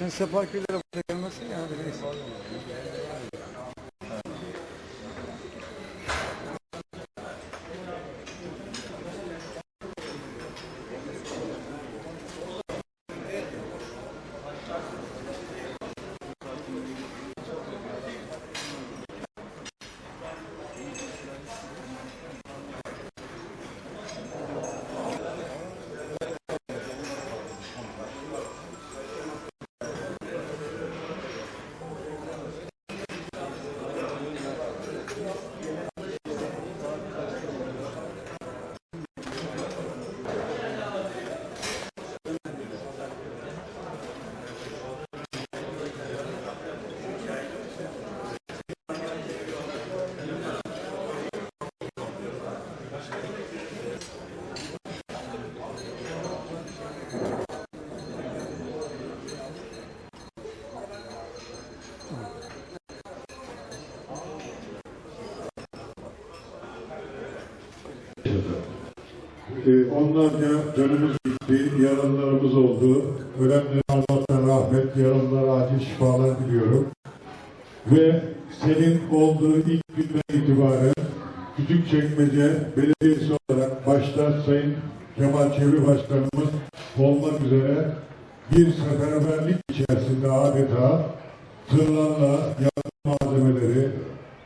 Sen Sefakirlere buraya Ee, Onlarca canımız gitti, yaralılarımız oldu. Ölenlere Allah'tan rahmet, yaralılara acil şifalar diliyorum. Ve senin olduğu ilk günden itibaren Küçükçekmece Belediyesi olarak başta Sayın Kemal Çevre Başkanımız olmak üzere bir seferberlik içerisinde adeta tırlarla yardım malzemeleri,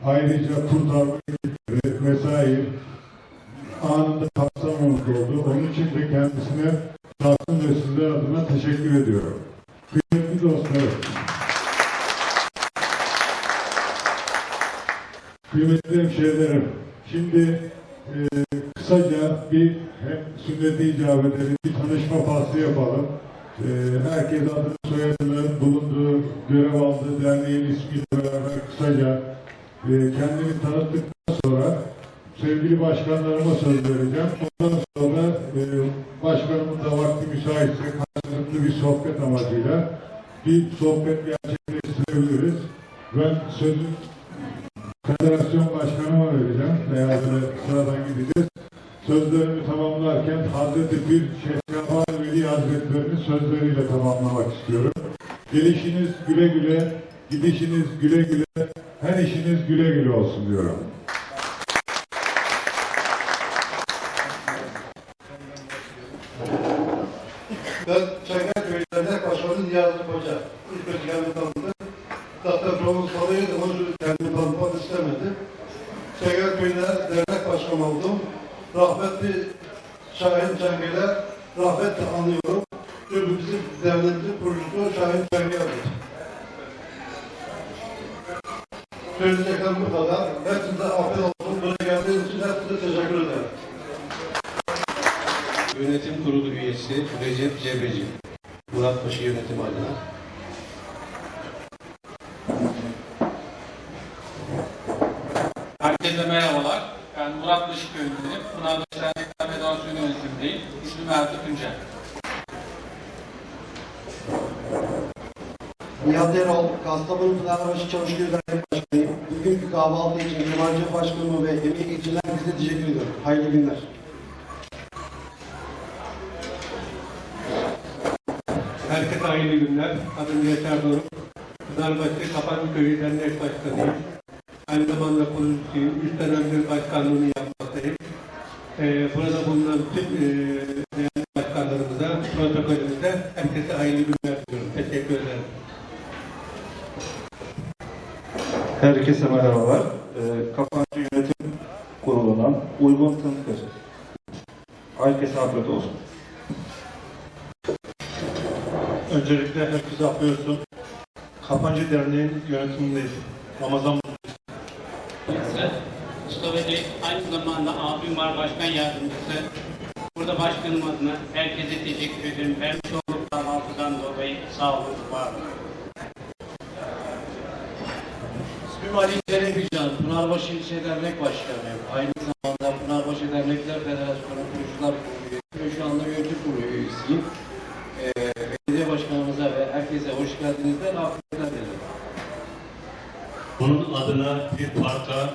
ayrıca kurtarma ekipleri, mesai, anında kapsamamız oldu. Onun için de kendisine şahsım ve sizler adına teşekkür ediyorum. Kıymetli dostlarım, kıymetli hemşehrilerim, şimdi e, kısaca bir hem sünnet-i icap edelim, bir tanışma faslı yapalım. E, herkes adını soyadını, bulunduğu, görev aldığı derneğin ismiyle beraber kısaca e, kendini tanıttıktan sonra sevgili başkanlarıma söz vereceğim. Ondan sonra e, başkanımın da vakti müsaitse karşılıklı bir sohbet amacıyla bir sohbet gerçekleştirebiliriz. Ben sözü federasyon başkanıma vereceğim. Böyle sıradan gideceğiz. Sözlerimi tamamlarken Hazreti Bir Şeyh Şaban Veli Hazretleri'nin sözleriyle tamamlamak istiyorum. Gelişiniz güle güle, gidişiniz güle güle, her işiniz güle güle olsun diyorum. Ben Çengelköy Dernek Başkanı Niyazi Koca. İlk önce kendimi tanıdı. Zaten çoğumuz tanıyordu, onun için kendimi tanıtmak istemedi. Çengelköy'de dernek başkanı oldum. Rahmetli Şahin Çengel'e rahmetle anıyorum. Çünkü bizim derneğimizin kurucusu Şahin Çengel'dir. Söyleyeceklerim bu kadar. Hepinize afiyet olsun. Buraya geldiğiniz için hepinize teşekkür ederim. Yönetim Kurulu üyesi Recep Cebeci, Muratpaşa yönetim adına. Herkese merhabalar. Ben Murat Beşik yönetirim. Pınarbaşı Dernekler Federasyonu yönetimindeyim. İsmim Ertuğ Tuncel. Nihat Erol, Kastamonu Pınarbaşı Çavuşköy Dernek Başkanıyım. Bugünkü kahvaltı için Yabancı Başkanıma ve emekçiler size teşekkür ediyorum. Hayırlı günler. Herkese hayırlı günler. Adım Yeter Doruk. Pınarbaşı Kapancı Köyü Dernek Başkanıyım. Aynı zamanda kurucusuyum. Üç dönemdir başkanlığını yapmaktayım. Ee, burada bulunan tüm e, değerli başkanlarımıza, protokolümüze herkese hayırlı günler diliyorum. Teşekkür ederim. Herkese merhabalar. Ee, Kapancı Yönetim Kurulu'ndan Uygun Tıntkır. Herkese afiyet olsun. Öncelikle olsun. Kapancı Derneği'nin yönetimindeyiz. Ramazan Kendisi Mustafa Bey aynı zamanda abim var başkan yardımcısı. Burada başkanım adına herkese teşekkür ederim. Vermiş olduğum kahvaltıdan dolayı sağ olun, var olun. İsmim Ali Cerebican, Pınarbaşı İlçe Dernek Başkanıyım. Aynı zamanda Pınarbaşı Dernekler Federasyonu Kurucular Kurulu üyesiyim ve şu anda yönetim kurulu üyesiyim. Ee, belediye başkanımıza ve herkese hoş geldinizler, afiyetler dilerim. Bunun adına bir parka,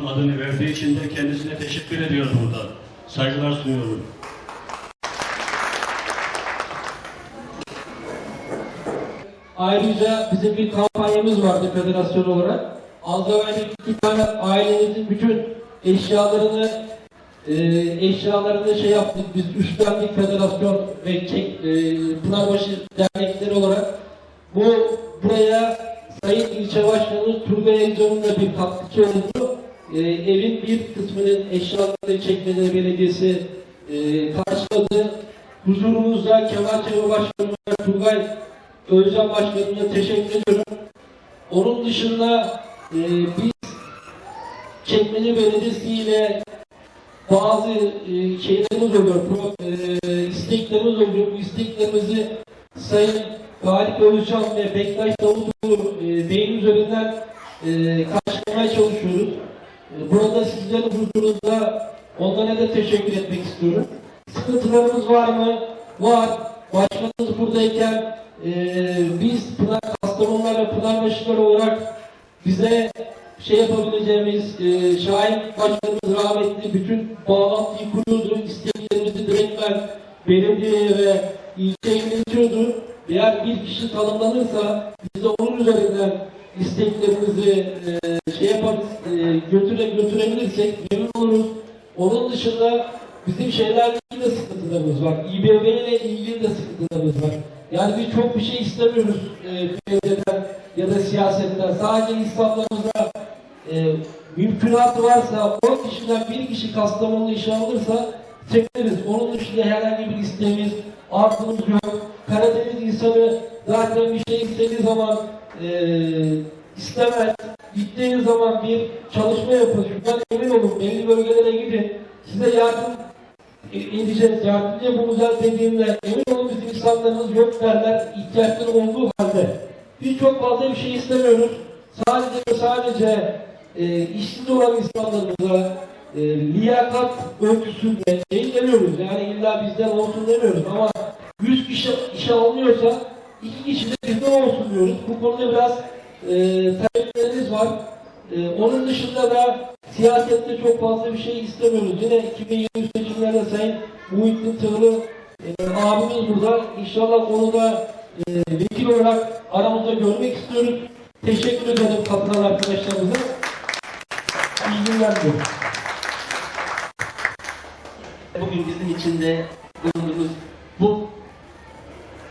bunun adını verdiği için de kendisine teşekkür ediyorum burada. Saygılar sunuyorum. Ayrıca bizim bir kampanyamız vardı federasyon olarak. Evvel iki tane ailemizin bütün eşyalarını e, eşyalarını şey yaptık, biz üstlendik federasyon ve çek, e, Pınarbaşı dernekleri olarak. Bu buraya Sayın İlçe Başkanı Turgay Egzo'nun da bir katkısı oldu. E, evin bir kısmının eşyalarını Çekmede Belediyesi e, karşıladı. Huzurumuzda Kemal Çevre Başkanı ve Turgay Özcan Başkanı'na teşekkür ediyorum. Onun dışında e, biz Çekmece Belediyesi ile bazı e, şeylerimiz oluyor, pro, e, isteklerimiz oluyor. Bu isteklerimizi Sayın Galip Özcan ve Bektaş Davutoğlu e, beyin üzerinden e, karşılamaya çalışıyoruz. E, burada sizlerin huzurunda onlara da teşekkür etmek istiyorum. Sıkıntılarımız var mı? Var. Başkanımız buradayken e, biz Pınar Kastamonular ve Pınarbaşılar olarak bize şey yapabileceğimiz e, Şahin Başkanımız rahmetli bütün bağlantıyı kuruyordu. İsteklerimizi direktmen belediyeye ve ilçeye iletiyordu. Eğer bir kişi tanımlanırsa biz de onun üzerinden isteklerimizi e, şey yaparız, e, götüre, götürebilirsek memnun oluruz. Onun dışında bizim şeylerle ilgili de sıkıntılarımız var. İBB ile ilgili de sıkıntılarımız var. Yani biz çok bir şey istemiyoruz e, belediyeden ya da siyasetten. Sadece insanlarımıza e, mümkünatı varsa 10 kişiden bir kişi Kastamonu işe alırsa çekeriz. Onun dışında herhangi bir isteğimiz, arzumuz yok. Karadeniz insanı zaten bir şey istediği zaman e, istemez. Gittiğiniz zaman bir çalışma yapın. Şundan emin olun. Belli bölgelere gidin. Size yardım e, edeceğiz, yardımcı yapacağız dediğimde emin olun bizim insanlarımız yok derler, ihtiyaçları olduğu halde. Biz çok fazla bir şey istemiyoruz. Sadece sadece e, işsiz olan insanlarımıza e, liyakat ölçüsünde şey demiyoruz. Yani illa bizden olsun demiyoruz ama 100 kişi işe alınıyorsa iki kişi de bizden olsun diyoruz. Bu konuda biraz e, taleplerimiz var. E, onun dışında da siyasette çok fazla bir şey istemiyoruz. Yine 2023 seçimlerde Sayın Muhittin Tığlı e, abimiz burada. İnşallah onu da e, vekil olarak aramızda görmek istiyoruz. Teşekkür ederim katılan arkadaşlarımıza. İyi günler diliyorum. Bugün bizim içinde bulunduğumuz bu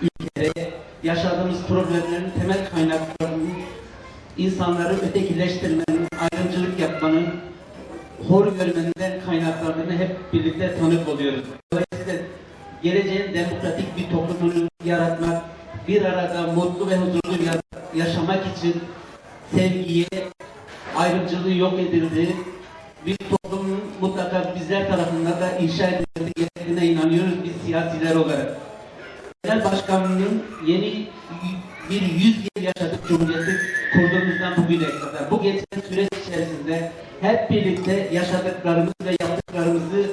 ülkede yaşadığımız problemlerin temel kaynaklarının insanları ötekileştirmenin, ayrımcılık yapmanın, hor görmenden kaynaklandığını hep birlikte tanık oluyoruz. Dolayısıyla geleceğin demokratik bir toplumunu yaratmak, bir arada mutlu ve huzurlu ya- yaşamak için sevgiye, ayrımcılığı yok edildi. Bir toplumun bizler tarafından da inşa gerektiğine inanıyoruz biz siyasiler olarak. Genel Başkanlığı'nın yeni bir yüz yıl yaşadık Cumhuriyeti kurduğumuzdan bugüne kadar. Bu geçen süreç içerisinde hep birlikte yaşadıklarımız ve yaptıklarımızı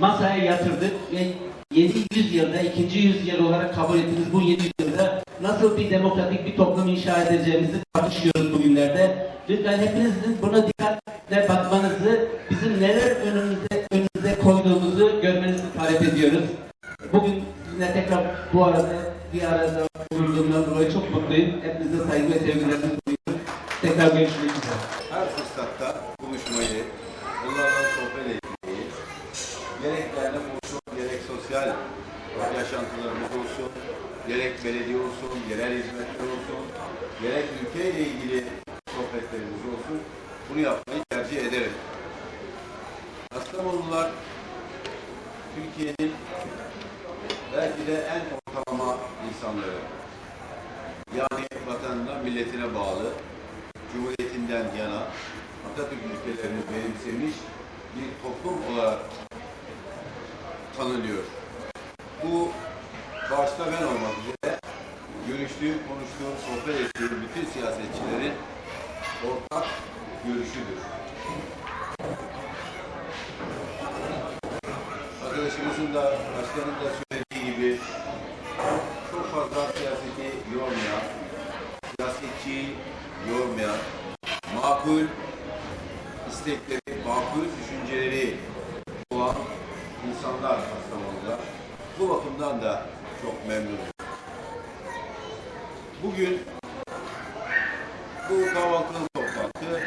masaya yatırdık ve yeni yüzyılda, ikinci yüzyıl olarak kabul ettiğimiz bu yeni nasıl bir demokratik bir toplum inşa edeceğimizi tartışıyoruz bugünlerde. Lütfen hepinizin buna dikkatle bakmanızı, bizim neler önümüze, önümüze koyduğumuzu görmenizi talep ediyoruz. Bugün sizinle tekrar bu arada bir arada bulunduğumdan dolayı çok mutluyum. Hepinize saygı ve sevgilerimi sunuyorum. Tekrar görüşmek üzere. her fırsatta buluşmayı, onlarla sohbet etmeyi, gerek dernek olsun, gerek sosyal yaşantılarımız olsun, gerek belediye olsun, yerel hizmetler olsun, gerek ülkeyle ilgili sohbetlerimiz olsun, bunu yapmayı tercih ederim. Kastamonular Türkiye'nin belki de en ortalama insanları. Yani vatanına, milletine bağlı, Cumhuriyetinden yana Atatürk ilkelerini benimsemiş bir toplum olarak tanınıyor. Bu başta ben olmak üzere görüştüğüm, konuştuğum, sohbet ettiğim bütün siyasetçilerin ortak görüşüdür. Arkadaşımızın da, başkanın da söylediği gibi çok fazla siyaseti yormayan, siyasetçiyi yormayan, makul istekleri, bu kahvaltılı toplantı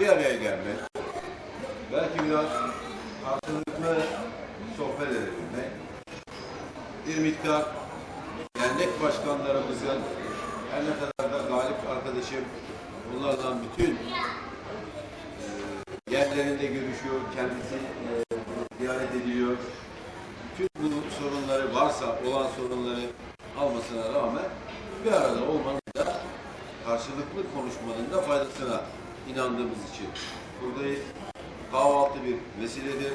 bir araya gelmek, belki biraz karşılıklı sohbet edebilmek, bir miktar dernek başkanlarımızın her ne kadar da galip arkadaşım bunlardan bütün e, yerlerinde görüşüyor, kendisi e, ziyaret ediliyor. Tüm bu sorunları varsa olan sorunları almasına rağmen bir arada olmanın da karşılıklı konuşmanın da faydasına inandığımız için buradayız. Kahvaltı bir vesiledir.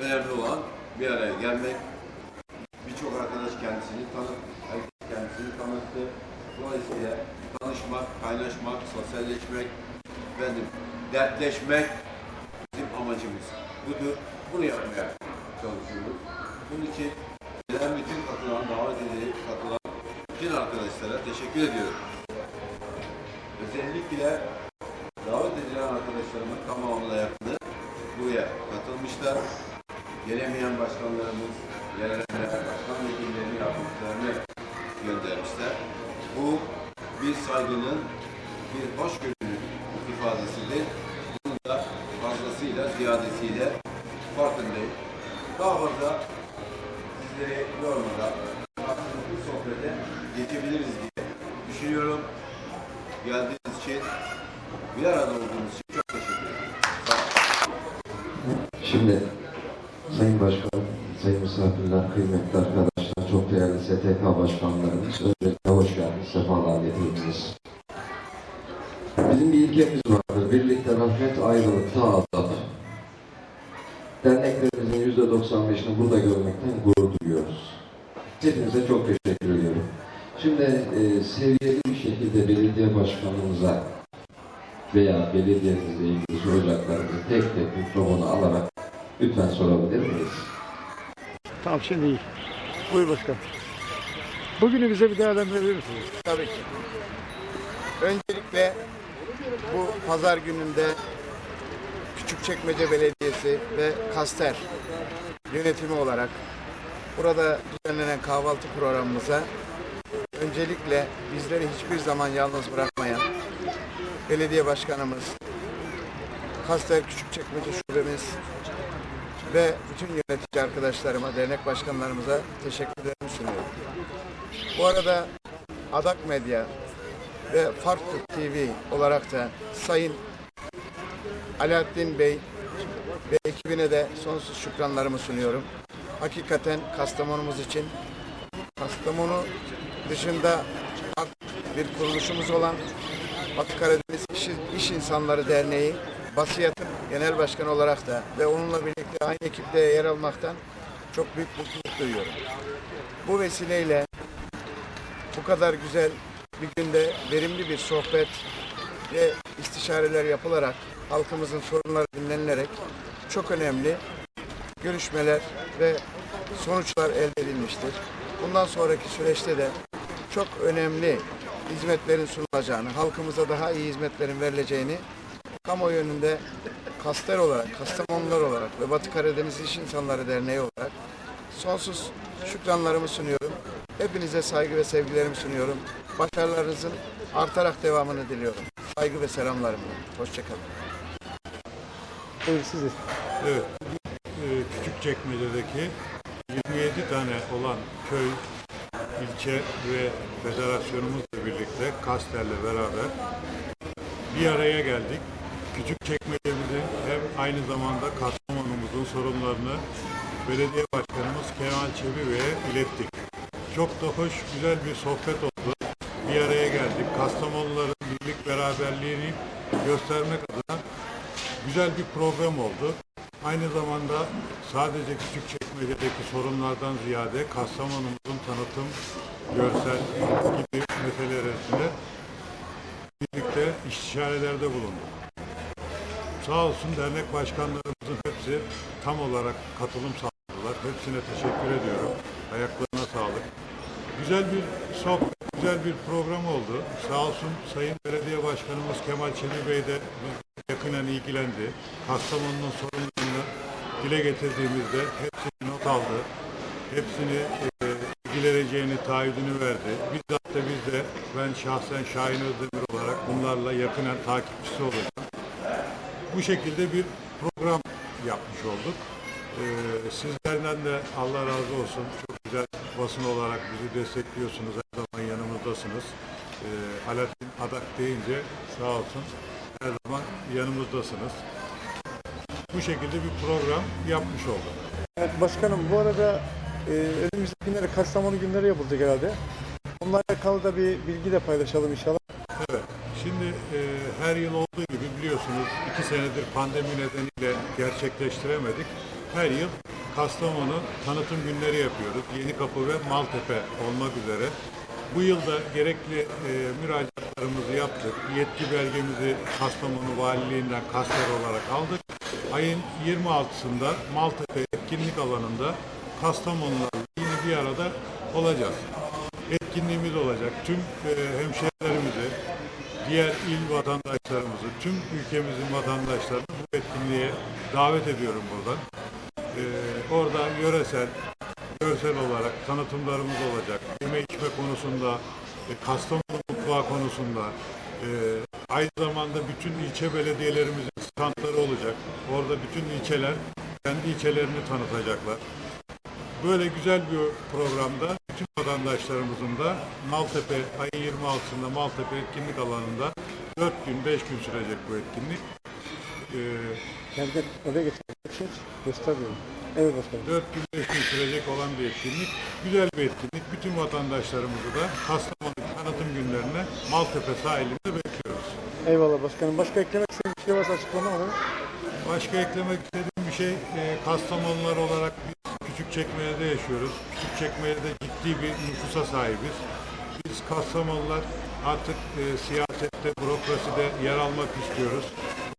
Önemli olan bir araya gelmek. Birçok arkadaş kendisini tanıt, herkes kendisini tanıttı. Dolayısıyla tanışmak, kaynaşmak, sosyalleşmek, efendim, dertleşmek bizim amacımız. Budur. Bunu yapmaya çalışıyoruz. Bunun için gelen bütün katılan, davet edilip katılan bütün arkadaşlara teşekkür ediyorum. Özellikle davet edilen arkadaşlarımın tamamına yakını buraya katılmışlar. Gelemeyen başkanlarımız, yerelere başkan vekillerini yardımcılarını göndermişler. Bu bir saygının, bir hoşgörünün ifadesidir. Bunun da fazlasıyla, ziyadesiyle farkındayım. Daha fazla sizleri yormadan karşılıklı sohbete geçebiliriz diye düşünüyorum. Geldiğiniz için, bir arada olduğunuz için çok teşekkür ederim. Şimdi Sayın Başkanım, Sayın misafirler, kıymetli arkadaşlar, çok değerli STK başkanlarımız, öncelikle hoş geldiniz, sefalar getirdiniz. Bizim bir ilkemiz vardır, birlikte rahmet, ayrılıkta azap. Derneklerimizin yüzde 95'ini burada görmekten gurur duyuyoruz. Hepinize çok teşekkür ediyorum. Şimdi e, seviyeli bir şekilde belediye başkanımıza veya belediyenizle ilgili soracaklarınızı tek tek mikrofonu alarak lütfen sorabilir miyiz? Tamam şimdi iyi. Buyur başkan. Bugünü bize bir değerlendirebilir misiniz? Tabii ki. Öncelikle bu pazar gününde Küçükçekmece Belediyesi ve Kaster yönetimi olarak burada düzenlenen kahvaltı programımıza öncelikle bizleri hiçbir zaman yalnız bırakmayan belediye başkanımız, Kaster Küçükçekmece şubemiz ve bütün yönetici arkadaşlarıma, dernek başkanlarımıza teşekkürlerimi sunuyorum. Bu arada Adak Medya ve Farklı TV olarak da Sayın Alaaddin Bey ve ekibine de sonsuz şükranlarımı sunuyorum. Hakikaten Kastamonumuz için Kastamonu dışında bir kuruluşumuz olan Batı Karadeniz İş, İnsanları Derneği Basiyat'ın genel başkanı olarak da ve onunla birlikte aynı ekipte yer almaktan çok büyük mutluluk duyuyorum. Bu vesileyle bu kadar güzel bir günde verimli bir sohbet ve istişareler yapılarak halkımızın sorunları dinlenilerek çok önemli görüşmeler ve sonuçlar elde edilmiştir. Bundan sonraki süreçte de çok önemli hizmetlerin sunulacağını, halkımıza daha iyi hizmetlerin verileceğini kamuoyu önünde Kaster olarak, Kastamonular olarak ve Batı Karadeniz İş İnsanları Derneği olarak sonsuz şükranlarımı sunuyorum. Hepinize saygı ve sevgilerimi sunuyorum. Başarılarınızın artarak devamını diliyorum. Saygı ve selamlarımla. Hoşçakalın. Buyur sizi. Evet, e, Küçükçekmece'deki 27 tane olan köy, ilçe ve federasyonumuzla birlikte Kaster'le beraber bir araya geldik. Küçükçekmece'mizin hem aynı zamanda Kastamonumuzun sorunlarını belediye başkanımız Kemal Çebi Bey'e ilettik. Çok da hoş, güzel bir sohbet oldu. Bir araya geldik. Kastamonuların birlik beraberliğini göstermek adına güzel bir program oldu. Aynı zamanda sadece Küçükçekmece'deki sorunlardan ziyade Kastamonumuzun tanıtım, görsel gibi meselelerinde birlikte istişarelerde bulunduk. Sağ olsun dernek başkanlarımızın hepsi tam olarak katılım sağladılar. Hepsine teşekkür ediyorum. Ayaklarına sağlık. Güzel bir sohbet, güzel bir program oldu. Sağ olsun Sayın Belediye Başkanımız Kemal Çebi Bey de yakından ilgilendi. Kastamonu'nun sorunlarını dile getirdiğimizde hepsini not aldı. Hepsini e, ilgileneceğini taahhüdünü verdi. Bizzat elbette biz de ben şahsen Şahin Özdemir olarak bunlarla yakinen takipçisi olacağım. Bu şekilde bir program yapmış olduk. Ee, sizlerden de Allah razı olsun. Çok güzel basın olarak bizi destekliyorsunuz. Her zaman yanımızdasınız. Ee, Alaaddin Adak deyince sağ olsun her zaman yanımızdasınız. Bu şekilde bir program yapmış olduk. Evet başkanım bu arada e, önümüzdeki günlere Kastamonu günleri yapılacak herhalde. Onlarla alakalı da bir bilgi de paylaşalım inşallah. Evet. Şimdi e, her yıl olduğu gibi biliyorsunuz iki senedir pandemi nedeniyle gerçekleştiremedik. Her yıl Kastamonu tanıtım günleri yapıyoruz. Yenikapı ve Maltepe olmak üzere. Bu yılda gerekli e, müracaatlarımızı yaptık. Yetki belgemizi Kastamonu Valiliğinden kasper olarak aldık. Ayın 26'sında Maltepe etkinlik alanında Kastamonularla yine bir arada olacağız etkinliğimiz olacak. Tüm e, hemşehrilerimizi, diğer il vatandaşlarımızı, tüm ülkemizin vatandaşlarını bu etkinliğe davet ediyorum buradan. E, orada yöresel, görsel olarak tanıtımlarımız olacak. Yeme içme konusunda, e, Kastamonu mutfağı konusunda, e, aynı zamanda bütün ilçe belediyelerimizin standları olacak. Orada bütün ilçeler kendi ilçelerini tanıtacaklar. Böyle güzel bir programda bütün vatandaşlarımızın da Maltepe ayın 26'sında Maltepe etkinlik alanında 4 gün 5 gün sürecek bu etkinlik. Ee, gel oraya geçelim. Gösteriyorum. Evet başkanım. 4 gün 5 gün sürecek olan bir etkinlik. Güzel bir etkinlik. Bütün vatandaşlarımızı da Kastamonu tanıtım günlerine Maltepe sahilinde bekliyoruz. Eyvallah başkanım. Başka eklemek istediğiniz bir şey varsa açıklama alalım. Başka eklemek istediğim bir şey, e, Kastamonular olarak biz Küçükçekmece'de yaşıyoruz. Küçükçekmece'de ciddi bir nüfusa sahibiz. Biz Kastamonular artık e, siyasette, bürokraside yer almak istiyoruz.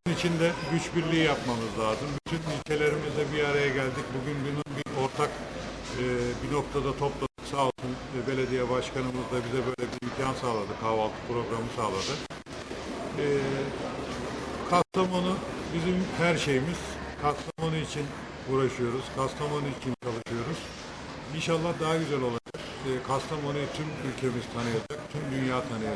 Bunun için de güç birliği yapmamız lazım. Bütün ilçelerimizle bir araya geldik. Bugün bunun bir ortak e, bir noktada topladık. Sağ olsun e, belediye başkanımız da bize böyle bir imkan sağladı. Kahvaltı programı sağladı. E, Kastamonu bizim her şeyimiz. Kastamonu için uğraşıyoruz. Kastamonu için çalışıyoruz. İnşallah daha güzel olacak. Ee, Kastamonu'yu tüm ülkemiz tanıyacak, tüm dünya tanıyacak.